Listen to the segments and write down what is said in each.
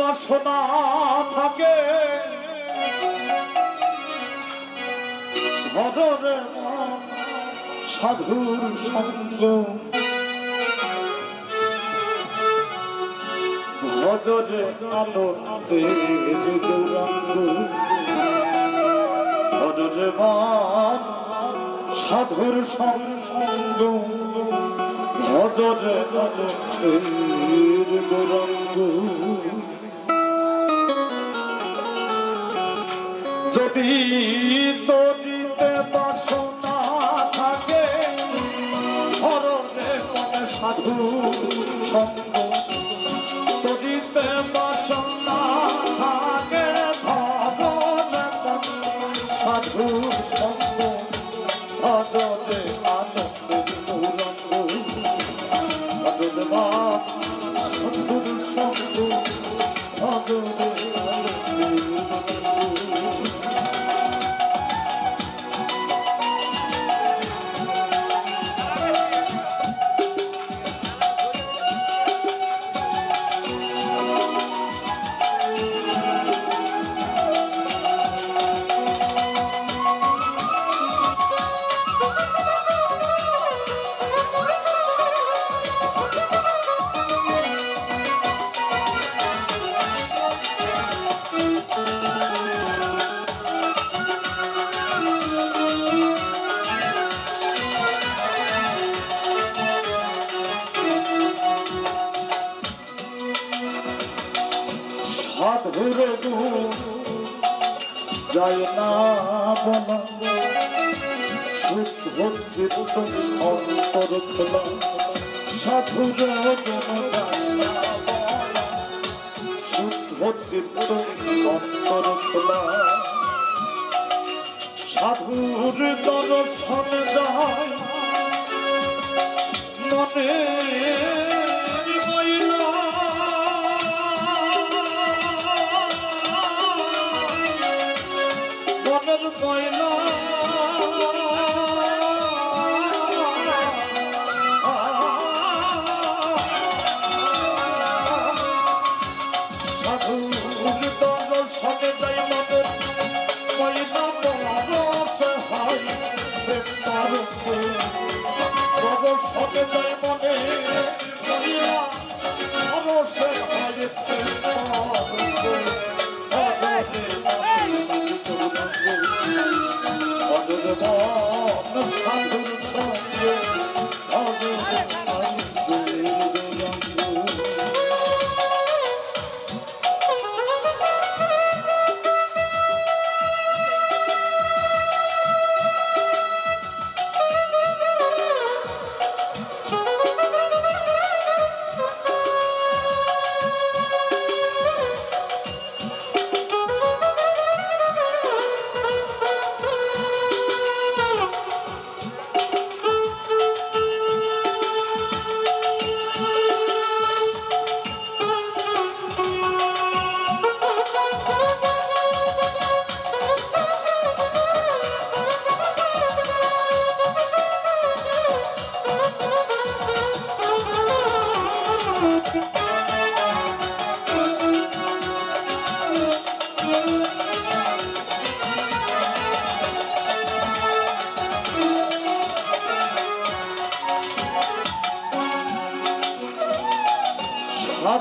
বাসনা থাকে। ভজরে মন সাধুর সঙ্গ। ভজরে আলো গৌরাঙ্গ। ভজরে মন সাধুর সঙ্গ। ভজরে গৌরাঙ্গ। যদি তরিতে বাসনা থাকে, হরণে মনে সাধু সঙ্গ। তরিতে বাসনা থাকে ধরণে মনে সাধু সঙ্গ। ভজরে আনন্দের গৌরঙ্গ ভজরে মা সঙ্গ। ভজরে যায় না বলা শুদ্ধ চিত্ত অন্তর খোলা। না শুদ্ধ চিত্ত অন্তর সাধুর দর্শন যায়, মনে দর্শনে যায় মনে ময়লা পরশ হয়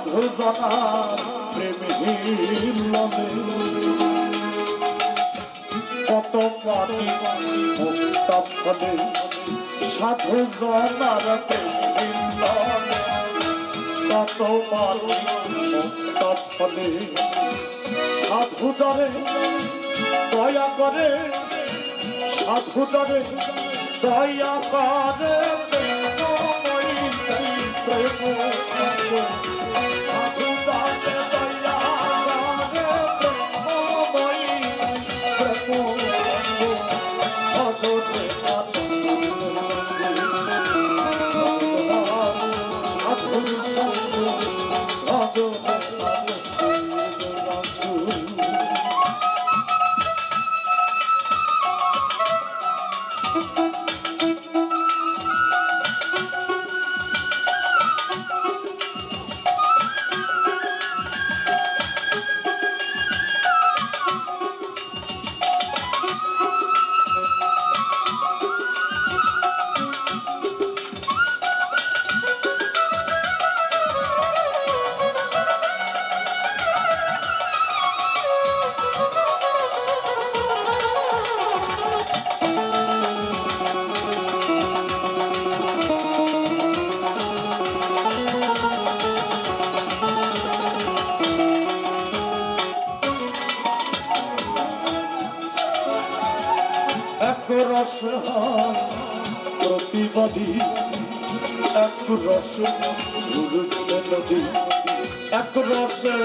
জনা প্রেমহীন মনে কত পানি মুক্ত ফলে সাধু জনার প্রেমহীন মনে কত পানি মুক্ত ফলে সাধু জরে দয়া করে সাধু জরে দয়া করে প্রেম রসে উড়ছে নদী এক রসে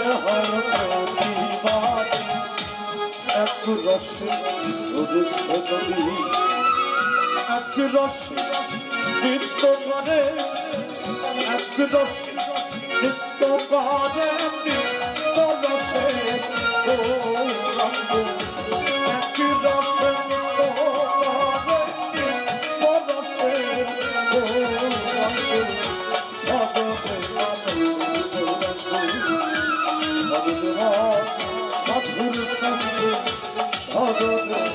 প্রতিবাদী এক রসে উড়ছে নদী এক রসে নৃত্য করে, এক রসে নৃত্য করে নৃত্য রসে ও রঙ্গ। ভগবে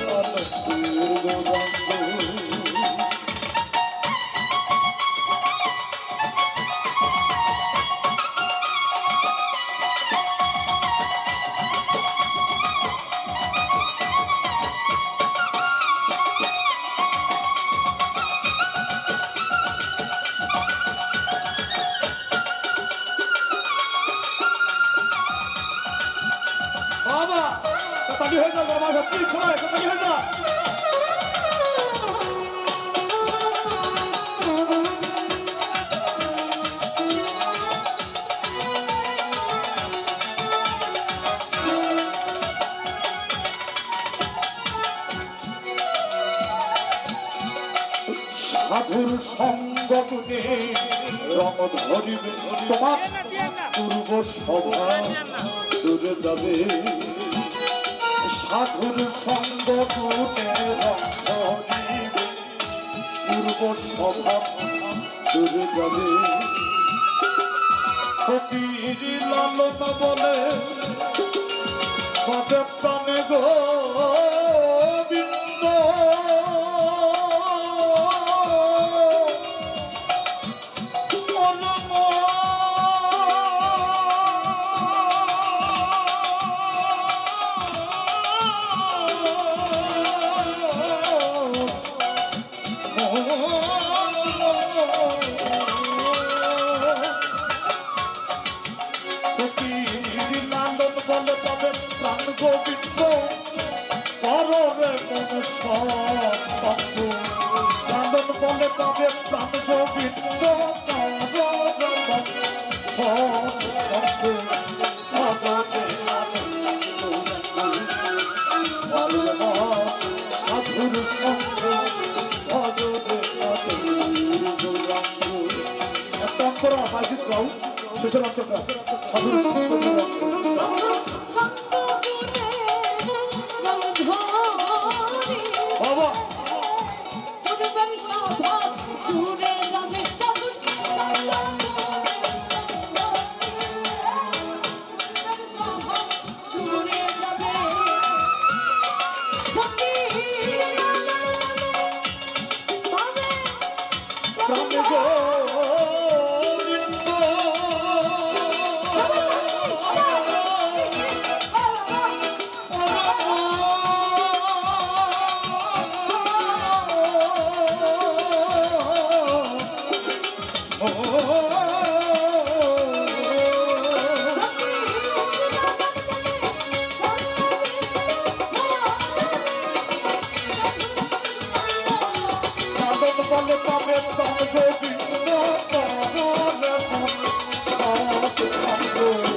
সাধুর সঙ্গ গুণে রং ধরিবে তোমার পূর্ব সভা দূরে যাবে। সাধুর সঙ্গ গুণে রং ধরিবে পূর্ব সভা দূরে যাবে। ফকির লালন বলে গোবিন্দ তবে প্রাণ গোবিন্দ পরবে মন প্রাণ কত